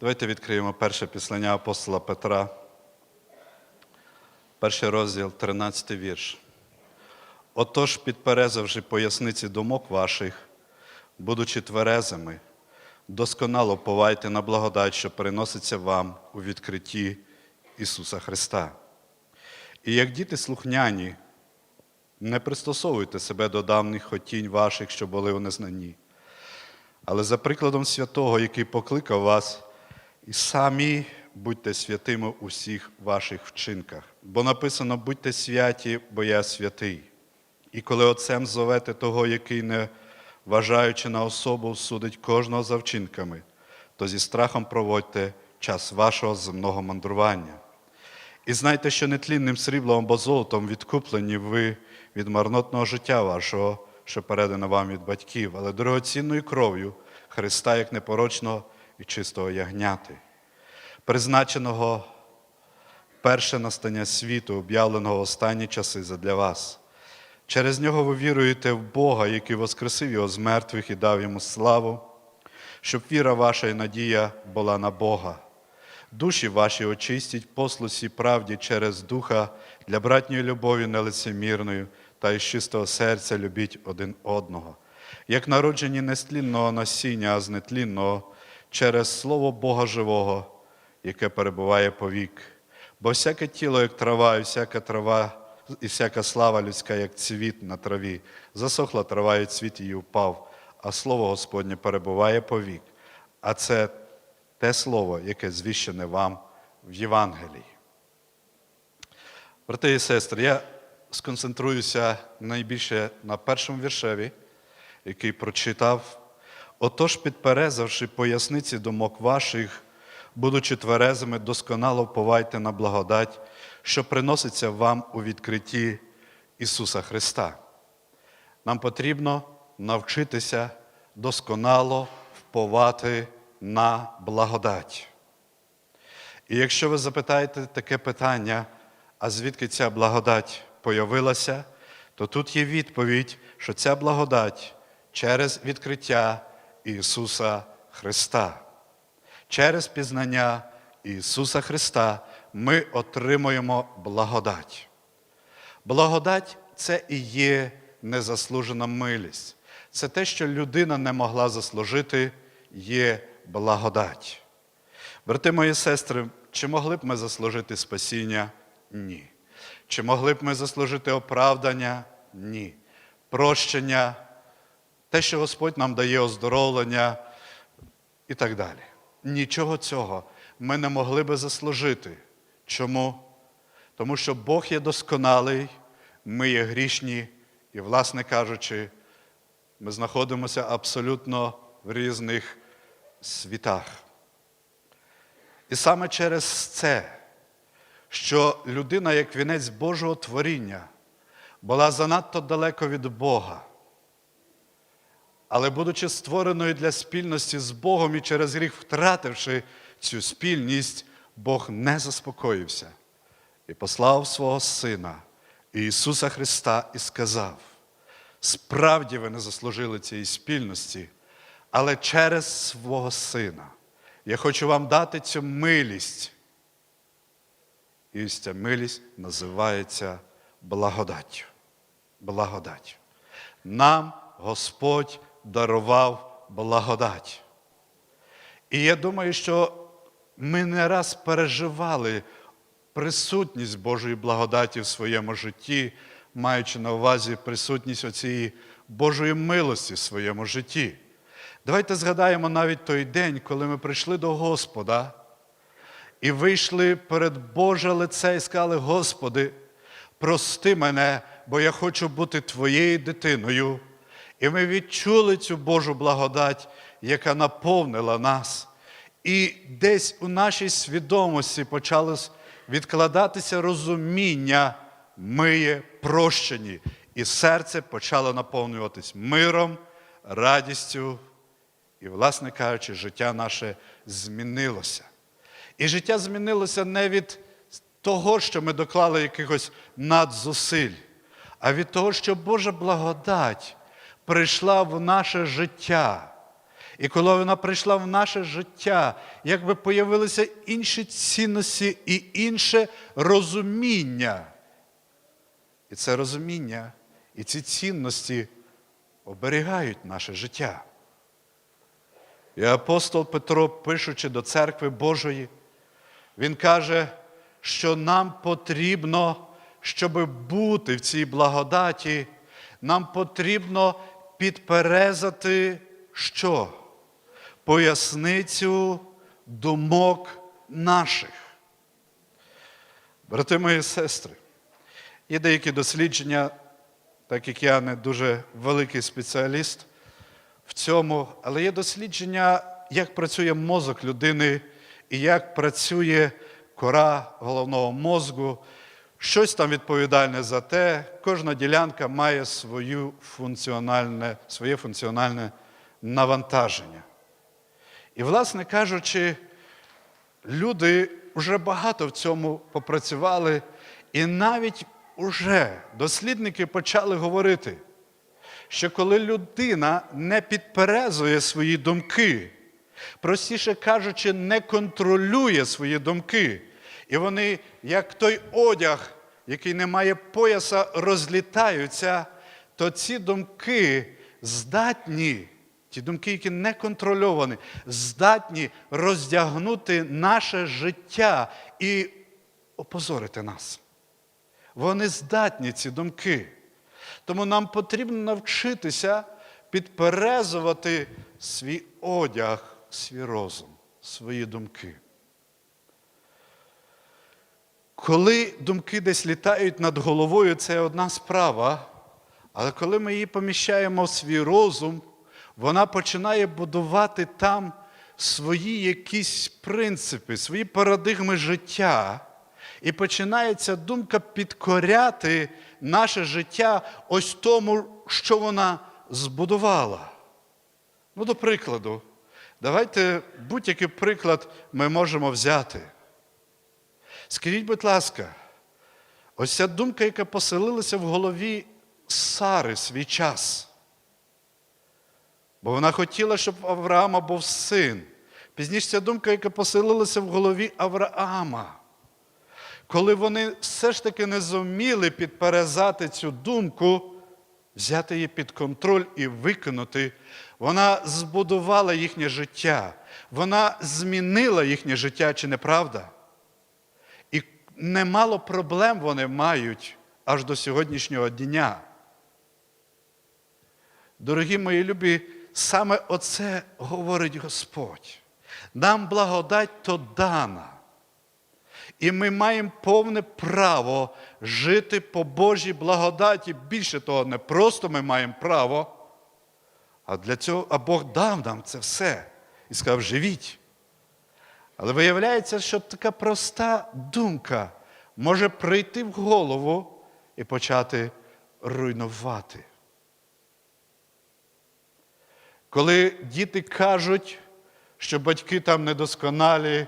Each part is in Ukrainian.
Давайте відкриємо перше післання апостола Петра, перший розділ, 13 вірш. Отож, підперезавши поясниці думок ваших, будучи тверезими, досконало повайте на благодать, що переноситься вам у відкритті Ісуса Христа. І як діти слухняні, не пристосовуйте себе до давніх хотінь ваших, що були у незнанні, але за прикладом святого, який покликав вас, і самі будьте святими у всіх ваших вчинках. Бо написано: будьте святі, бо я святий. І коли отцем зовете того, який, не вважаючи на особу, судить кожного за вчинками, то зі страхом проводьте час вашого земного мандрування. І знайте, що нетлінним сріблом або золотом відкуплені ви від марнотного життя вашого, що передано вам від батьків, але дорогоцінною кров'ю Христа як непорочного і чистого ягняти, призначеного перше настання світу, об'явленого в останні часи задля вас. Через нього ви віруєте в Бога, який воскресив його з мертвих і дав йому славу, щоб віра ваша і надія була на Бога. Душі ваші очистіть послусі правді через Духа для братньої любові нелицемірною та із чистого серця любіть один одного, як народжені не з тлінного насіння, а з нетлінного, через Слово Бога живого, яке перебуває повік. Бо всяке тіло, як трава, і всяка трава, і всяка слава людська, як цвіт на траві, засохла трава, і цвіт її впав, а слово Господнє перебуває повік. А це те слово, яке звіщене вам в Євангелії. Брати і сестри, я сконцентруюся найбільше на першому віршеві, який прочитав. Отож, підперезавши поясниці думок ваших, будучи тверезими, досконало вповайте на благодать, що приноситься вам у відкритті Ісуса Христа. Нам потрібно навчитися досконало вповати на благодать. І якщо ви запитаєте таке питання, а звідки ця благодать появилася, то тут є відповідь, що ця благодать через відкриття Ісуса Христа. Через пізнання Ісуса Христа ми отримуємо благодать. Благодать це і є незаслужена милість. Це те, що людина не могла заслужити, є благодать. Брати мої сестри, чи могли б ми заслужити спасіння? Ні. Чи могли б ми заслужити оправдання? Ні. Прощення, те, що Господь нам дає оздоровлення і так далі. Нічого цього ми не могли би заслужити. Чому? Тому що Бог є досконалий, ми є грішні, і, власне кажучи, ми знаходимося абсолютно в різних світах. І саме через це, що людина, як вінець Божого творіння, була занадто далеко від Бога. Але, будучи створеною для спільності з Богом і через гріх втративши цю спільність, Бог не заспокоївся і послав свого Сина Ісуса Христа і сказав: справді ви не заслужили цієї спільності, але через свого Сина я хочу вам дати цю милість. І ця милість називається благодаттю. Благодать. Нам Господь дарував благодать. І я думаю, що ми не раз переживали присутність Божої благодаті в своєму житті, маючи на увазі присутність оцієї Божої милості в своєму житті. Давайте згадаємо навіть той день, коли ми прийшли до Господа і вийшли перед Боже лице і сказали: Господи, прости мене, бо я хочу бути Твоєю дитиною. І ми відчули цю Божу благодать, яка наповнила нас. І десь у нашій свідомості почало відкладатися розуміння, ми є прощені, і серце почало наповнюватись миром, радістю. І, власне кажучи, життя наше змінилося. І життя змінилося не від того, що ми доклали якихось надзусиль, а від того, що Божа благодать прийшла в наше життя. І коли вона прийшла в наше життя, якби появилися інші цінності і інше розуміння. І це розуміння, і ці цінності оберігають наше життя. І апостол Петро, пишучи до церкви Божої, він каже, що нам потрібно, щоб бути в цій благодаті, нам потрібно підперезати що? Поясницю думок наших. Брати мої сестри, є деякі дослідження, так як я не дуже великий спеціаліст в цьому, але є дослідження, як працює мозок людини і як працює кора головного мозку. Щось там відповідальне за те, кожна ділянка має свою функціональне, своє функціональне навантаження. І, власне кажучи, люди вже багато в цьому попрацювали, і навіть уже дослідники почали говорити, що коли людина не підперезує свої думки, простіше кажучи, не контролює свої думки, і вони, як той одяг, який не має пояса, розлітаються, то ці думки здатні, ті думки, які не контрольовані, здатні роздягнути наше життя і опозорити нас. Вони здатні, ці думки. Тому нам потрібно навчитися підперезувати свій одяг, свій розум, свої думки. Коли думки десь літають над головою, це одна справа. Але коли ми її поміщаємо в свій розум, вона починає будувати там свої якісь принципи, свої парадигми життя. І починається думка підкоряти наше життя ось тому, що вона збудувала. Ну, до прикладу, давайте будь-який приклад ми можемо взяти. Скажіть, будь ласка, ось ця думка, яка поселилася в голові Сари свій час. Бо вона хотіла, щоб в Авраама був син. Пізніше ця думка, яка поселилася в голові Авраама. Коли вони все ж таки не зуміли підперезати цю думку, взяти її під контроль і викинути, вона збудувала їхнє життя, вона змінила їхнє життя, чи не правда? Немало проблем вони мають аж до сьогоднішнього дня. Дорогі мої любі, саме оце говорить Господь. Нам благодать то дана. І ми маємо повне право жити по Божій благодаті. Більше того, не просто ми маємо право, а для цього а Бог дав нам це все і сказав, живіть. Але виявляється, що така проста думка може прийти в голову і почати руйнувати. Коли діти кажуть, що батьки там недосконалі,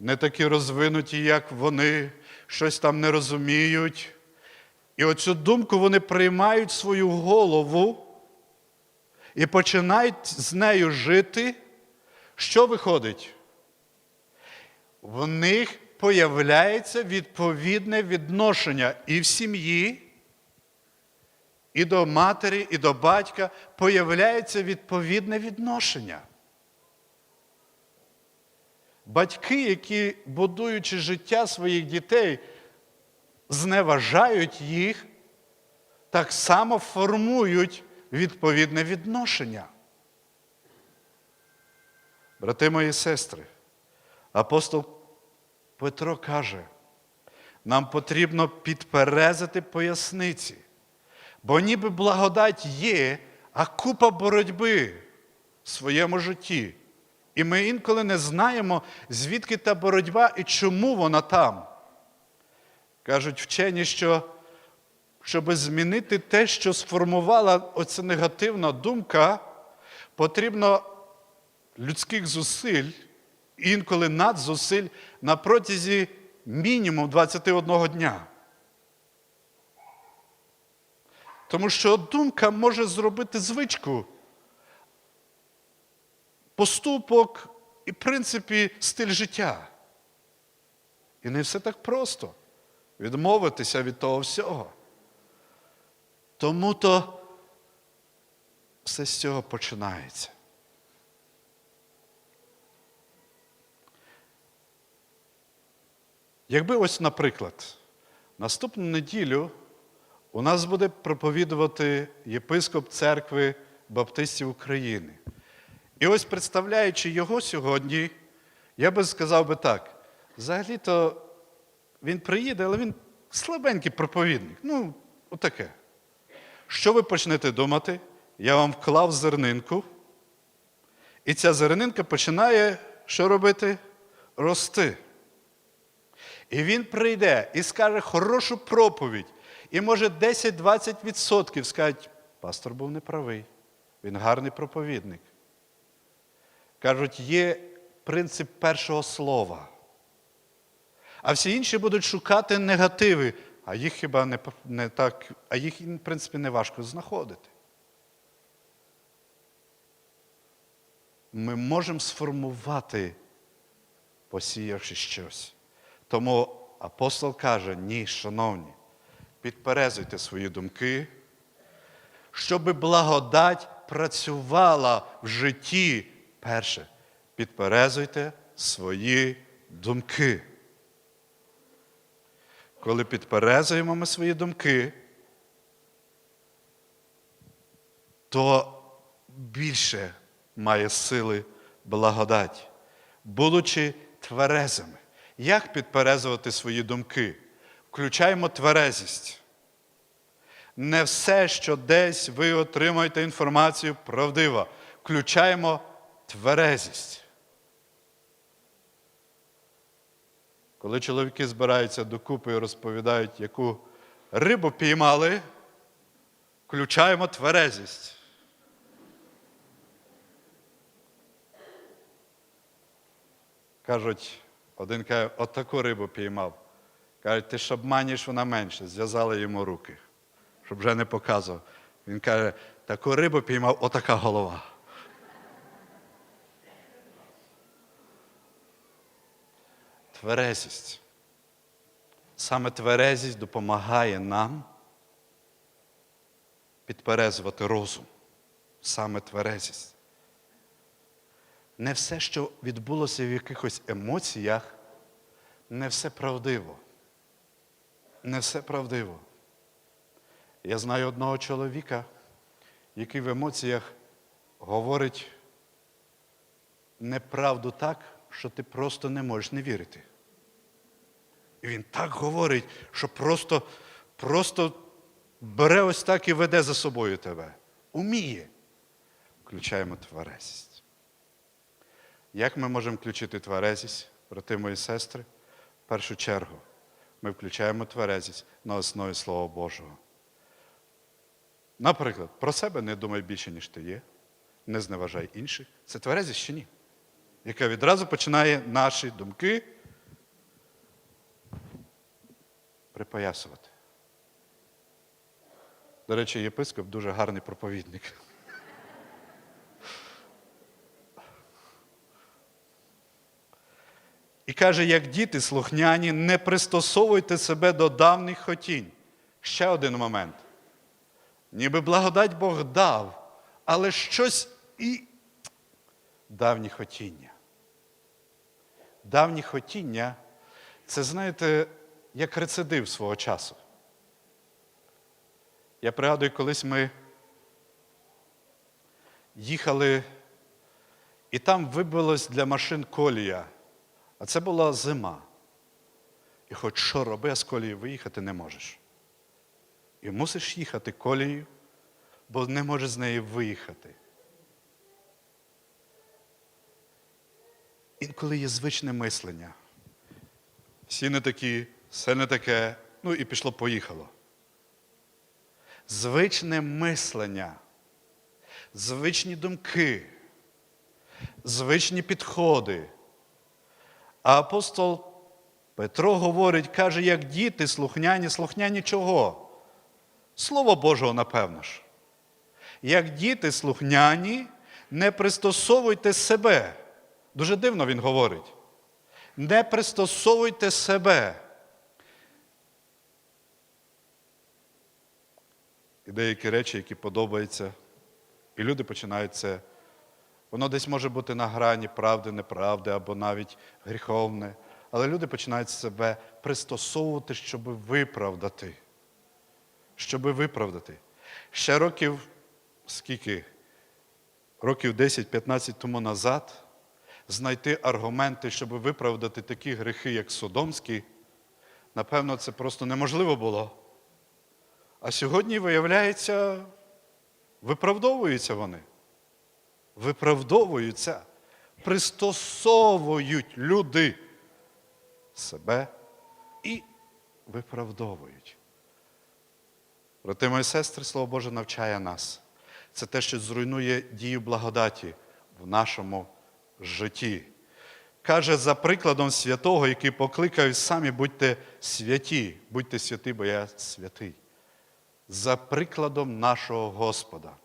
не такі розвинуті, як вони, щось там не розуміють. І оцю думку вони приймають в свою голову і починають з нею жити. Що виходить? В них появляється відповідне відношення і в сім'ї, і до матері, і до батька появляється відповідне відношення. Батьки, які, будуючи життя своїх дітей, зневажають їх, так само формують відповідне відношення. Брати мої сестри, апостол Петро каже, нам потрібно підперезати поясниці, бо ніби благодать є, а купа боротьби в своєму житті. І ми інколи не знаємо, звідки та боротьба і чому вона там. Кажуть вчені, що щоб змінити те, що сформувала оця негативна думка, потрібно людських зусиль, інколи надзусиль на протязі мінімум 21 дня. Тому що думка може зробити звичку. поступок і, в принципі, стиль життя. І не все так просто відмовитися від того всього. Тому то все з цього починається. Якби ось, наприклад, наступну неділю у нас буде проповідувати єпископ церкви Баптистів України. І ось представляючи його сьогодні, я би сказав би так: взагалі-то він приїде, але він слабенький проповідник. Ну, отаке. Що ви почнете думати? Я вам вклав зернинку, і ця зернинка починає що робити? Рости. І він прийде і скаже хорошу проповідь. І може 10-20% скажуть, пастор був неправий, він гарний проповідник. Кажуть, є принцип першого слова. А всі інші будуть шукати негативи, а їх хіба не, не так, а їх, в принципі, не важко знаходити. Ми можемо сформувати, посіявши щось. Тому апостол каже: ні, шановні, підперезуйте свої думки, щоб благодать працювала в житті. Перше, підперезуйте свої думки. Коли підперезуємо ми свої думки, то більше має сили благодать, будучи тверезими. Як підперезувати свої думки? Включаємо тверезість. Не все, що десь ви отримуєте інформацію, правдива. Включаємо тверезість. Коли чоловіки збираються докупи і розповідають, яку рибу піймали, включаємо тверезість. Кажуть, один каже, отаку рибу піймав. Кажуть, ти ж обманюєш вона менше. Зв'язали йому руки, щоб вже не показував. Він каже, таку рибу піймав отака голова. Тверезість. Саме тверезість допомагає нам підперезувати розум. Саме тверезість. Не все, що відбулося в якихось емоціях, не все правдиво. Не все правдиво. Я знаю одного чоловіка, який в емоціях говорить неправду так, що ти просто не можеш не вірити. І він так говорить, що просто, просто бере ось так і веде за собою тебе. Уміє. Включаємо тверезість. Як ми можемо включити тверезість, брати мої сестри? В першу чергу, ми включаємо тверезість на основі Слова Божого. Наприклад, про себе не думай більше, ніж ти є, не зневажай інших. Це тверезість чи ні? Яка відразу починає наші думки припоясувати. До речі, єпископ дуже гарний проповідник. І каже, як діти слухняні, не пристосовуйте себе до давніх хотінь. Ще один момент. Ніби благодать Бог дав, але щось і давні хотіння. Давні хотіння це, знаєте, як рецидив свого часу. Я пригадую, колись ми їхали, і там вибилось для машин колія. А це була зима. І хоч що роби, а з колії виїхати не можеш. І мусиш їхати колією, бо не можеш з неї виїхати. Інколи є звичне мислення. Всі не такі, все не таке, ну і пішло-поїхало. Звичне мислення, звичні думки, звичні підходи. А апостол Петро говорить, каже, як діти слухняні, слухняні чого? Слово Божого, напевно ж. Як діти слухняні, Не пристосовуйте себе. Дуже дивно він говорить. Не пристосовуйте себе. І деякі речі, які подобаються, і люди починають це. Воно десь може бути на грані правди, неправди або навіть гріховне. Але люди починають себе пристосовувати, щоб виправдати. Щоб виправдати. Ще років скільки? Років 10-15 тому назад знайти аргументи, щоб виправдати такі гріхи, як Содомський, напевно, це просто неможливо було. А сьогодні, виявляється, виправдовуються вони. Виправдовуються, пристосовують люди себе і виправдовують. Брати мої сестри, Слово Боже навчає нас. Це те, що зруйнує дію благодаті в нашому житті. Каже, за прикладом святого, який покликав самі будьте святі, будьте святі, бо я святий. За прикладом нашого Господа.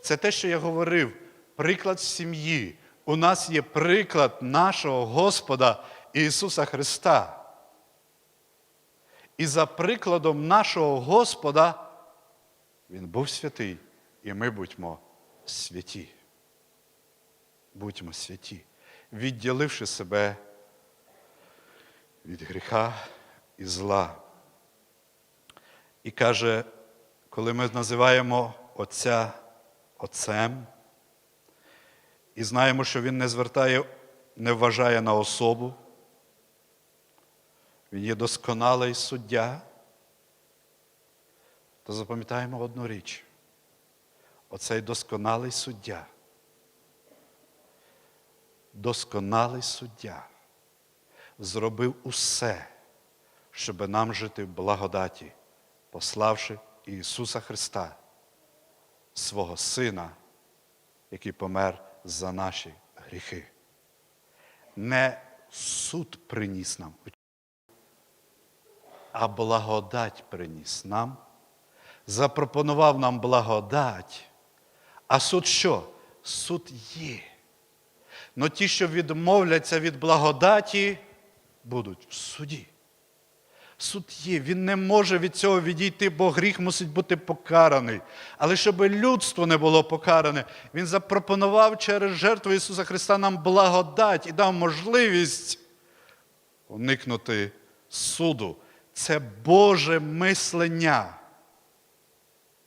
Це те, що я говорив, приклад сім'ї. У нас є приклад нашого Господа Ісуса Христа. І за прикладом нашого Господа Він був святий, і ми будьмо святі. Будьмо святі, відділивши себе від гріха і зла. І каже, коли ми називаємо Отця Отцем, і знаємо, що Він не звертає, не вважає на особу, Він є досконалий суддя, то запам'ятаємо одну річ. Оцей досконалий суддя. Досконалий суддя зробив усе, щоб нам жити в благодаті, пославши Ісуса Христа, свого Сина, який помер за наші гріхи. Не суд приніс нам, а благодать приніс нам, запропонував нам благодать. А суд що? Суд є. Но ті, що відмовляться від благодаті, будуть в суді. Суд є, він не може від цього відійти, бо гріх мусить бути покараний. Але щоб людство не було покаране, Він запропонував через жертву Ісуса Христа нам благодать і дав можливість уникнути суду. Це Боже мислення.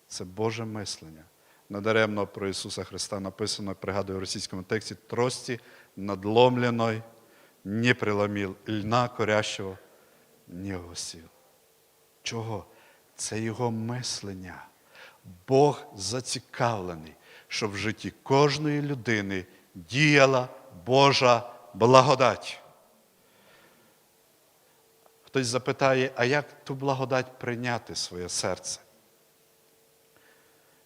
Це Боже мислення. Надаремно про Ісуса Христа написано, пригадую в російському тексті, трості надломленої, не приломив льна корящого, не гусів. Чого? Це Його мислення. Бог зацікавлений, щоб в житті кожної людини діяла Божа благодать. Хтось запитає, а як ту благодать прийняти своє серце?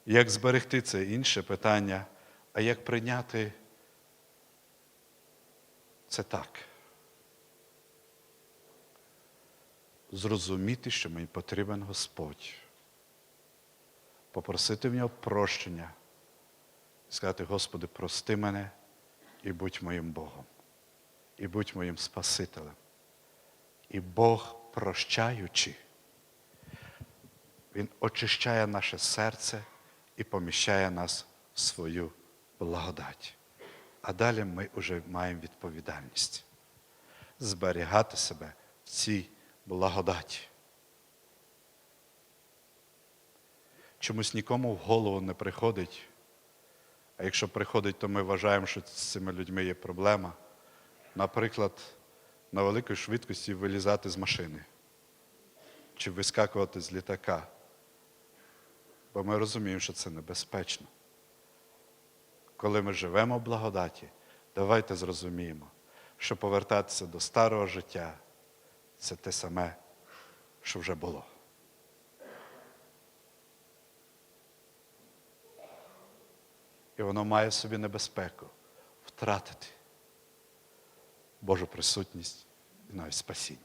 Як зберегти це інше питання, а як прийняти це так? Зрозуміти, що мені потрібен Господь, попросити в нього прощення, і сказати, Господи, прости мене і будь моїм Богом, і будь моїм Спасителем. І Бог, прощаючи, Він очищає наше серце і поміщає нас в свою благодать. А далі ми вже маємо відповідальність зберігати себе в цій благодаті. Чомусь нікому в голову не приходить, а якщо приходить, то ми вважаємо, що з цими людьми є проблема. Наприклад, на великій швидкості вилізати з машини чи вискакувати з літака. Бо ми розуміємо, що це небезпечно. Коли ми живемо в благодаті, давайте зрозуміємо, що повертатися до старого життя це те саме, що вже було. І воно має в собі небезпеку втратити Божу присутність і навіть спасіння.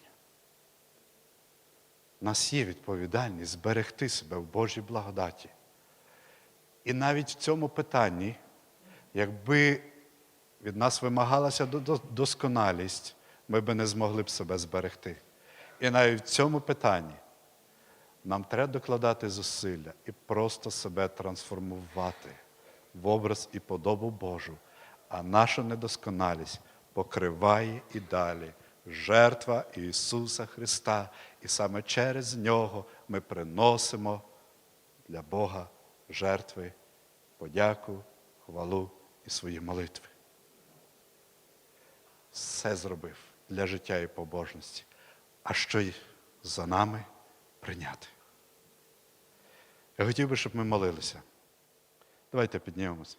У нас є відповідальність зберегти себе в Божій благодаті. І навіть в цьому питанні Якби від нас вимагалася до- до- досконалість, ми би не змогли б себе зберегти. І навіть в цьому питанні нам треба докладати зусилля і просто себе трансформувати в образ і подобу Божу, а наша недосконалість покриває і далі жертва Ісуса Христа, і саме через нього ми приносимо для Бога жертви, подяку, хвалу і свої молитви. Все зробив для життя і побожності, а що й за нами прийняти. Я хотів би, щоб ми молилися. Давайте піднімемося.